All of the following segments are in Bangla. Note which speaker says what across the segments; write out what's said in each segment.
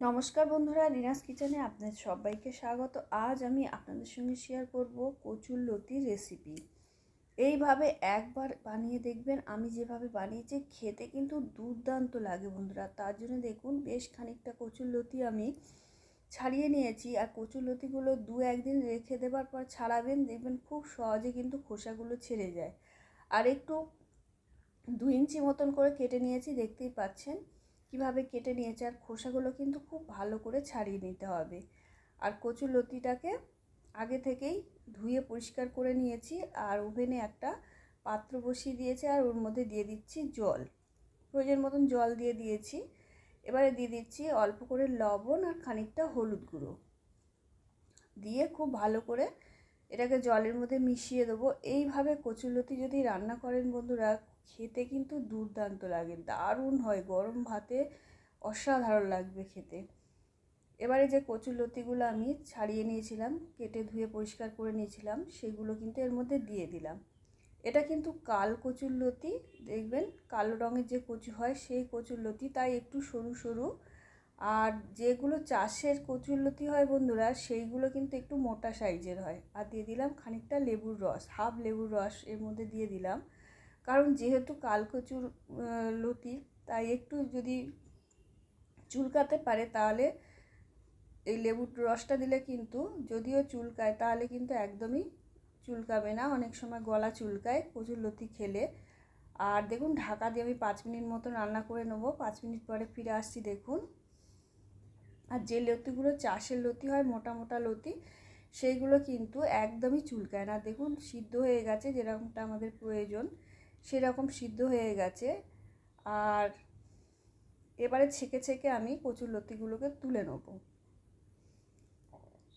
Speaker 1: নমস্কার বন্ধুরা, রিনাস কিচেনে আপনাদের সবাইকে স্বাগত। আজ আমি আপনাদের সঙ্গে শেয়ার করব কচুর লতির রেসিপি এইভাবে একবার বানিয়ে দেখবেন, আমি যেভাবে বানিয়েছি, খেতে কিন্তু দুর্দান্ত লাগে বন্ধুরা। তার জন্য দেখুন, বেশ খানিকটা কচুর লতি আমি ছাড়িয়ে নিয়েছি। আর কচুর লতিগুলো দু একদিন রেখে দেবার পর ছাড়াবেন, দেখবেন খুব সহজে কিন্তু খোসাগুলো ছেড়ে যায়। আর একটু দু ইঞ্চি মতন করে কেটে নিয়েছি, দেখতেই পাচ্ছেন। কীভাবে কেটে নিয়েছে আর খোসাগুলো কিন্তু খুব ভালো করে ছাড়িয়ে নিতে হবে। আর কচুর লতিটাকে আগে থেকেই ধুয়ে পরিষ্কার করে নিয়েছি আর ওভেনে একটা পাত্র বসিয়ে দিয়েছি আর ওর মধ্যে দিয়ে দিচ্ছি জল। প্রয়োজন মতন জল দিয়ে দিয়েছি। এবারে দিয়ে দিচ্ছি অল্প করে লবণ আর খানিকটা হলুদ গুঁড়ো। দিয়ে খুব ভালো করে এটাকে জলের মধ্যে মিশিয়ে দেবো। এইভাবে কচুলতি যদি রান্না করেন বন্ধুরা খেতে কিন্তু দুর্দান্ত লাগে, দারুণ হয়। গরম ভাতে অসাধারণ লাগবে খেতে। এবারে যে কচুর লতিগুলো আমি ছাড়িয়ে নিয়েছিলাম, কেটে ধুয়ে পরিষ্কার করে নিয়েছিলাম, সেগুলো কিন্তু এর মধ্যে দিয়ে দিলাম। এটা কিন্তু কাল কচুর লতি, দেখবেন কালো রঙের যে কচু হয় সেই কচুর লতি, তাই একটু সরু সরু। আর যেগুলো চাষের কচুর লতি হয় বন্ধুরা, সেইগুলো কিন্তু একটু মোটা সাইজের হয়। আর দিয়ে দিলাম খানিকটা লেবুর রস, হাফ লেবুর রস এর মধ্যে দিয়ে দিলাম। কারণ যেহেতু কালকচুর লতি তাই একটু যদি চুলকাতে পারে তাহলে এই লেবুর রসটা দিলে কিন্তু যদিও চুলকায়, তাহলে কিন্তু একদমই চুলকাবে না। অনেক সময় গলা চুলকায় কচুর লতি খেলে। আর দেখুন, ঢাকা দিয়ে আমি পাঁচ মিনিট মতো রান্না করে নেব। পাঁচ মিনিট পরে ফিরে আসছি, দেখুন। আর যে লতিগুলো চাষের লতি হয়, মোটা মোটা লতি, সেইগুলো কিন্তু একদমই চুলকায় না। দেখুন, সিদ্ধ হয়ে গেছে, যেরকমটা আমাদের প্রয়োজন। সেরকম সিদ্ধ হয়ে গেছে। আর এবারে ছেঁকে ছেঁকে আমি কচুর লতিগুলোকে তুলে নেব।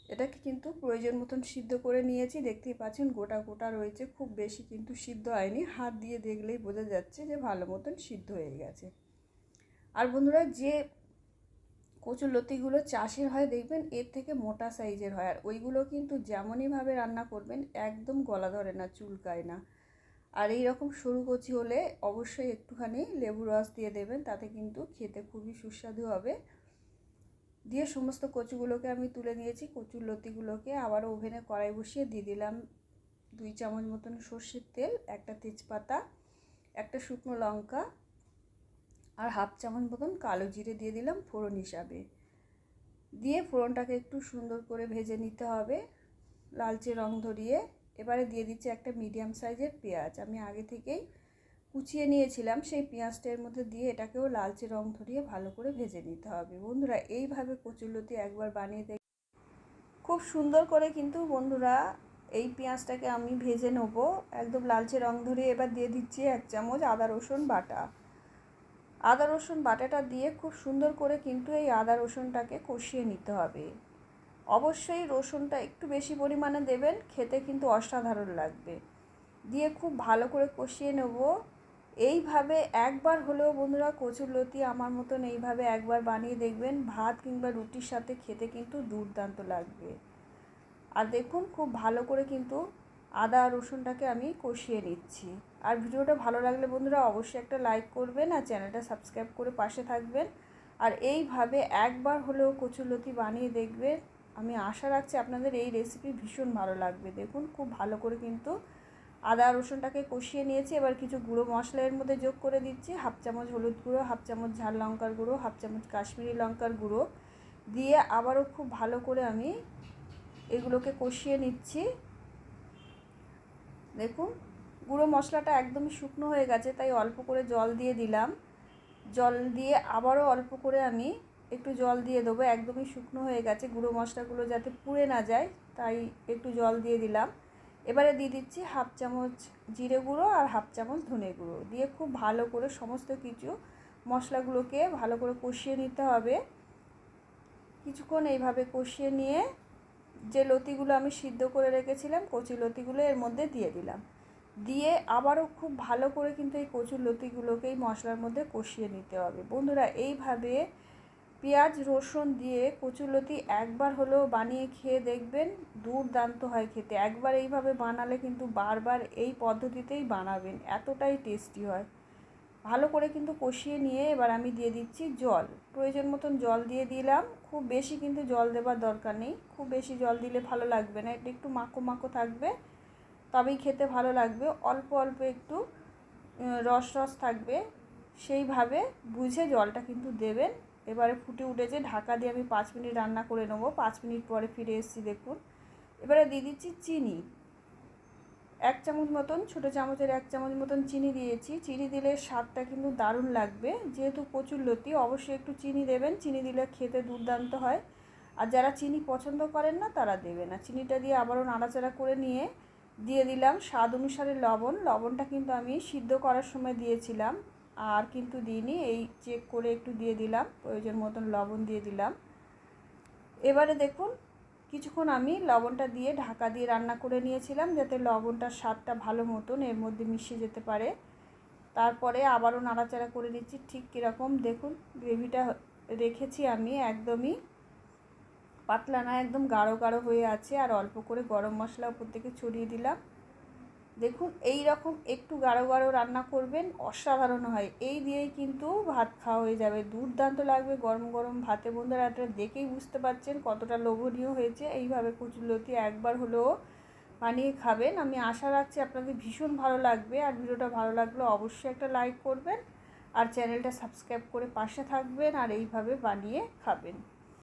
Speaker 1: এটাকে কিন্তু প্রয়োজন মতন সিদ্ধ করে নিয়েছি। দেখতেই পাচ্ছেন গোটা গোটা রয়েছে, খুব বেশি কিন্তু সিদ্ধ হয়নি। হাত দিয়ে দেখলেই বোঝা যাচ্ছে যে ভালো মতন সিদ্ধ হয়ে গেছে। আর বন্ধুরা, যে কচুর লতিগুলো চাষের হয়, দেখবেন এর থেকে মোটা সাইজের হয়। আর ওইগুলো কিন্তু যেমনইভাবে রান্না করবেন, একদম গলা ধরে না, চুলকায় না। আর এই রকম সরু কচি হলে অবশ্যই একটুখানি লেবু রস দিয়ে দেবেন, তাতে কিন্তু খেতে খুবই সুস্বাদু হবে। দিয়ে সমস্ত কচুগুলোকে আমি তুলে নিয়েছি, কচুর লতিগুলোকে আবার ওভেনে কড়াই বসিয়ে দিয়ে দিলাম। দুই চামচ মতন সর্ষের তেল, একটা তেজপাতা, একটা শুকনো লঙ্কা আর হাফ চামচ মতন কালো জিরে দিয়ে দিলাম ফোড়ন হিসাবে। দিয়ে ফোড়নটাকে একটু সুন্দর করে ভেজে নিতে হবে। লালচে রং ধরিয়ে এবারে দিয়ে দিচ্ছি একটা মিডিয়াম সাইজের পেঁয়াজ। আমি আগে থেকেই কুচিয়ে নিয়েছিলাম, সেই পেঁয়াজটার মধ্যে দিয়ে এটাকেও লালচে রং ধরিয়ে ভালো করে ভেজে নিতে হবে। বন্ধুরা, এইভাবে কচুরলতি একবার বানিয়ে দেখ খুব সুন্দর করে কিন্তু বন্ধুরা এই পেঁয়াজটাকে আমি ভেজে নেব। একদম লালচে রং ধরিয়ে এবার দিয়ে দিচ্ছি এক চামচ আদা, রসুন, বাটা। আদা, রসুন, বাটাটা দিয়ে খুব সুন্দর করে কিন্তু এই আদা, রসুনটাকে কষিয়ে নিতে হবে। অবশ্যই রসুনটা একটু বেশি পরিমাণে দেবেন, খেতে কিন্তু অসাধারণ লাগবে। দিয়ে খুব ভালো করে কষিয়ে নেব। এইভাবে একবার হলেও বন্ধুরা কচুর লতি আমার মতন এইভাবে একবার বানিয়ে দেখবেন, ভাত কিংবা রুটির সাথে খেতে কিন্তু দুর্দান্ত লাগবে। আর দেখুন, খুব ভালো করে কিন্তু আদা রসুনটাকে আমি কষিয়ে নিচ্ছি। আর ভিডিওটা ভালো লাগলে বন্ধুরা অবশ্যই একটা লাইক করবেন আর চ্যানেলটা সাবস্ক্রাইব করে পাশে থাকবেন। আর এইভাবে একবার হলেও কচুরলতি বানিয়ে দেখবেন আমি আশা রাখছি আপনাদের এই রেসিপি ভীষণ ভালো লাগবে। দেখুন, খুব ভালো করে কিন্তু আদা, রসুনটাকে কষিয়ে নিয়েছি। এবার কিছু গুঁড়ো মশলা এর মধ্যে যোগ করে দিচ্ছি। হাফ চামচ হলুদ গুঁড়ো, হাফ চামচ ঝাল লঙ্কার গুঁড়ো, হাফ চামচ কাশ্মীরি লঙ্কার গুঁড়ো দিয়ে আবারও খুব ভালো করে আমি এগুলোকে কষিয়ে নিচ্ছি। দেখুন, গুঁড়ো মশলাটা একদমই শুকনো হয়ে গেছে, তাই অল্প করে জল দিয়ে দিলাম। জল দিয়ে আবারও অল্প করে আমি একটু জল দিয়ে দেবো, একদমই শুকনো হয়ে গেছে, গুঁড়ো মশলাগুলো যাতে পুড়ে না যায়, তাই একটু জল দিয়ে দিলাম। এবারে দিয়ে দিচ্ছি হাফ চামচ জিরে গুঁড়ো আর হাফ চামচ ধনে গুঁড়ো, দিয়ে খুব ভালো করে সমস্ত কিছু মশলাগুলোকে ভালো করে কষিয়ে নিতে হবে। কিছুক্ষণ এইভাবে কষিয়ে নিয়ে যে লতিগুলো আমি সিদ্ধ করে রেখেছিলাম কচি লতিগুলো এর মধ্যে দিয়ে দিলাম। দিয়ে আবারও খুব ভালো করে কিন্তু এই কচুর লতিগুলোকে এই মশলার মধ্যে কষিয়ে নিতে হবে। বন্ধুরা, এইভাবে পেঁয়াজ, রসুন দিয়ে কচুলতি একবার হলেও বানিয়ে খেয়ে দেখবেন দুর্দান্ত হয় খেতে। একবার এইভাবে বানালে কিন্তু বারবার এই পদ্ধতিতেই বানাবেন, এতটাই টেস্টি হয়। ভালো করে কিন্তু কষিয়ে নিয়ে এবার আমি দিয়ে দিচ্ছি জল। প্রয়োজন মতন জল দিয়ে দিলাম, খুব বেশি কিন্তু জল দেবার দরকার নেই। খুব বেশি জল দিলে ভালো লাগবে না, এটা একটু মাখো মাখো থাকবে, তবেই খেতে ভালো লাগবে। অল্প অল্প একটু রস রস থাকবে, সেইভাবে বুঝে জলটা কিন্তু দেবেন। এবারে ফুটে উঠেছে। ঢাকা দিয়ে আমি পাঁচ মিনিট রান্না করে নেব। পাঁচ মিনিট পরে ফিরে এসেছি, দেখুন। এবারে দিয়ে দিচ্ছি চিনি। এক চামচ মতন, ছোটো চামচের এক চামচ মতন চিনি দিয়েছি। চিনি দিলে স্বাদটা কিন্তু দারুণ লাগবে। যেহেতু প্রচুর লতি, অবশ্যই একটু চিনি দেবেন। চিনি দিলে খেতে দুর্দান্ত হয়। আর যারা চিনি পছন্দ করেন না, তারা দেবে না। চিনিটা দিয়ে আবারও নাড়াচাড়া করে নিয়ে দিয়ে দিলাম। স্বাদ অনুসারে লবণ। লবণটা কিন্তু আমি সিদ্ধ করার সময় দিয়েছিলাম। আর কিন্তু দিইনি, এই চেক করে একটু দিয়ে দিলাম, প্রয়োজন মতন লবণ দিয়ে দিলাম। এবারে দেখুন, কিছুক্ষণ আমি লবণটা দিয়ে ঢাকা দিয়ে রান্না করে নিয়েছিলাম, যাতে লবণটার স্বাদটা ভালো মতন এর মধ্যে মিশে যেতে পারে। তারপরে আবারও নাড়াচাড়া করে দিচ্ছি ঠিক কীরকম। দেখুন, গ্রেভিটা রেখেছি আমি একদমই পাতলা না, একদম গাঢ় গাঢ় হয়ে আছে। আর অল্প করে গরম মশলা উপর থেকে ছড়িয়ে দিলাম। দেখুন এই রকম একটু গাঢ় গাঢ় রান্না করবেন, অসাধারণ হয়। এই দিয়েই কিন্তু ভাত খাওয়া হয়ে যাবে। দুর্দান্ত লাগবে গরম গরম ভাতে। বন্ধুরা, এটা দেখেই বুঝতে পারছেন কতটা লোভনীয় হয়েছে। এইভাবে কচুরলতি একবার হলেও বানিয়ে খাবেন। আমি আশা রাখছি আপনাদের ভীষণ ভালো লাগবে। আর ভিডিওটা ভালো লাগলে অবশ্যই একটা লাইক করবেন। আর চ্যানেলটা সাবস্ক্রাইব করে পাশে থাকবেন আর এইভাবে বানিয়ে খাবেন।